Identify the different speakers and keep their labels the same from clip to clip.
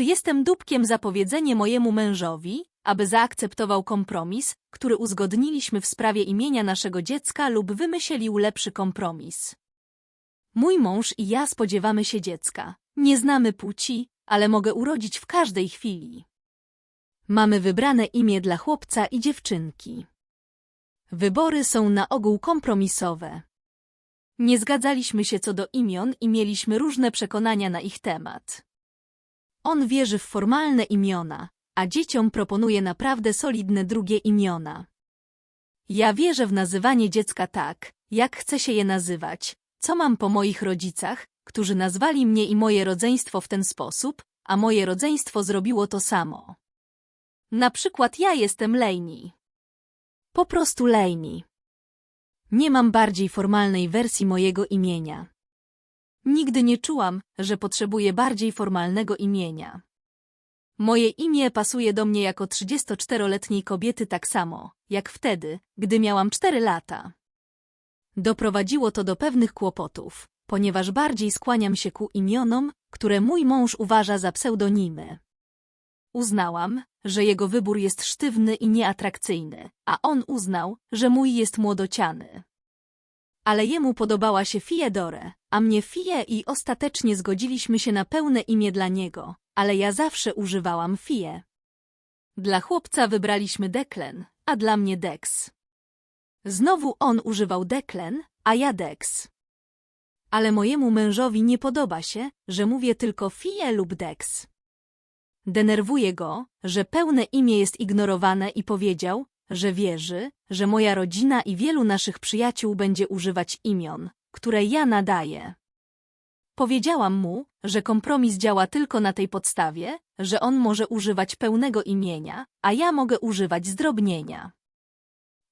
Speaker 1: czy jestem dupkiem za powiedzenie mojemu mężowi, aby zaakceptował kompromis, który uzgodniliśmy w sprawie imienia naszego dziecka lub wymyślił lepszy kompromis. Mój mąż i ja spodziewamy się dziecka. Nie znamy płci, ale mogę urodzić w każdej chwili. Mamy wybrane imię dla chłopca i dziewczynki. Wybory są na ogół kompromisowe. Nie zgadzaliśmy się co do imion i mieliśmy różne przekonania na ich temat. On wierzy w formalne imiona, a dzieciom proponuje naprawdę solidne drugie imiona. Ja wierzę w nazywanie dziecka tak, jak chcę się je nazywać, co mam po moich rodzicach, którzy nazwali mnie i moje rodzeństwo w ten sposób, a moje rodzeństwo zrobiło to samo. Na przykład ja jestem Lejni. Po prostu Lejni. Nie mam bardziej formalnej wersji mojego imienia. Nigdy nie czułam, że potrzebuję bardziej formalnego imienia. Moje imię pasuje do mnie jako 34-letniej kobiety tak samo, jak wtedy, gdy miałam 4 lata. Doprowadziło to do pewnych kłopotów, ponieważ bardziej skłaniam się ku imionom, które mój mąż uważa za pseudonimy. Uznałam, że jego wybór jest sztywny i nieatrakcyjny, a on uznał, że mój jest młodociany. Ale jemu podobała się Fiedore, a mnie Fie i ostatecznie zgodziliśmy się na pełne imię dla niego, ale ja zawsze używałam Fie. Dla chłopca wybraliśmy Deklen, a dla mnie Dex. Znowu on używał Deklen, a ja Dex. Ale mojemu mężowi nie podoba się, że mówię tylko Fie lub Dex. Denerwuje go, że pełne imię jest ignorowane i powiedział, że wierzy, że moja rodzina i wielu naszych przyjaciół będzie używać imion, które ja nadaję. Powiedziałam mu, że kompromis działa tylko na tej podstawie, że on może używać pełnego imienia, a ja mogę używać zdrobnienia.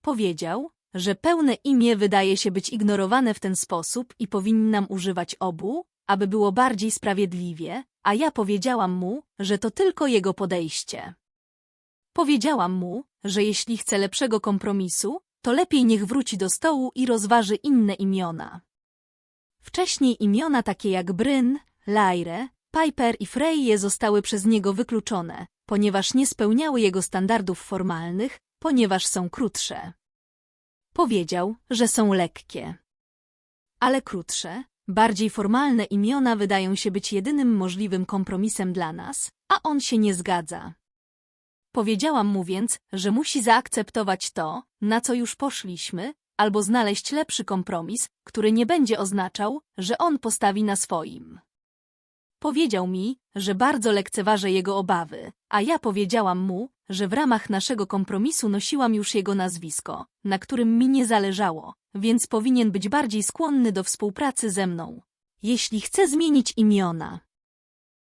Speaker 1: Powiedział, że pełne imię wydaje się być ignorowane w ten sposób i powinnam używać obu, aby było bardziej sprawiedliwie, a ja powiedziałam mu, że to tylko jego podejście. Powiedziałam mu, że jeśli chce lepszego kompromisu, to lepiej niech wróci do stołu i rozważy inne imiona. Wcześniej imiona takie jak Bryn, Lyre, Piper i Freyje zostały przez niego wykluczone, ponieważ nie spełniały jego standardów formalnych, ponieważ są krótsze. Powiedział, że są lekkie. Ale krótsze, bardziej formalne imiona wydają się być jedynym możliwym kompromisem dla nas, a on się nie zgadza. Powiedziałam mu więc, że musi zaakceptować to, na co już poszliśmy, albo znaleźć lepszy kompromis, który nie będzie oznaczał, że on postawi na swoim. Powiedział mi, że bardzo lekceważę jego obawy, a ja powiedziałam mu, że w ramach naszego kompromisu nosiłam już jego nazwisko, na którym mi nie zależało, więc powinien być bardziej skłonny do współpracy ze mną. Jeśli chce zmienić imiona,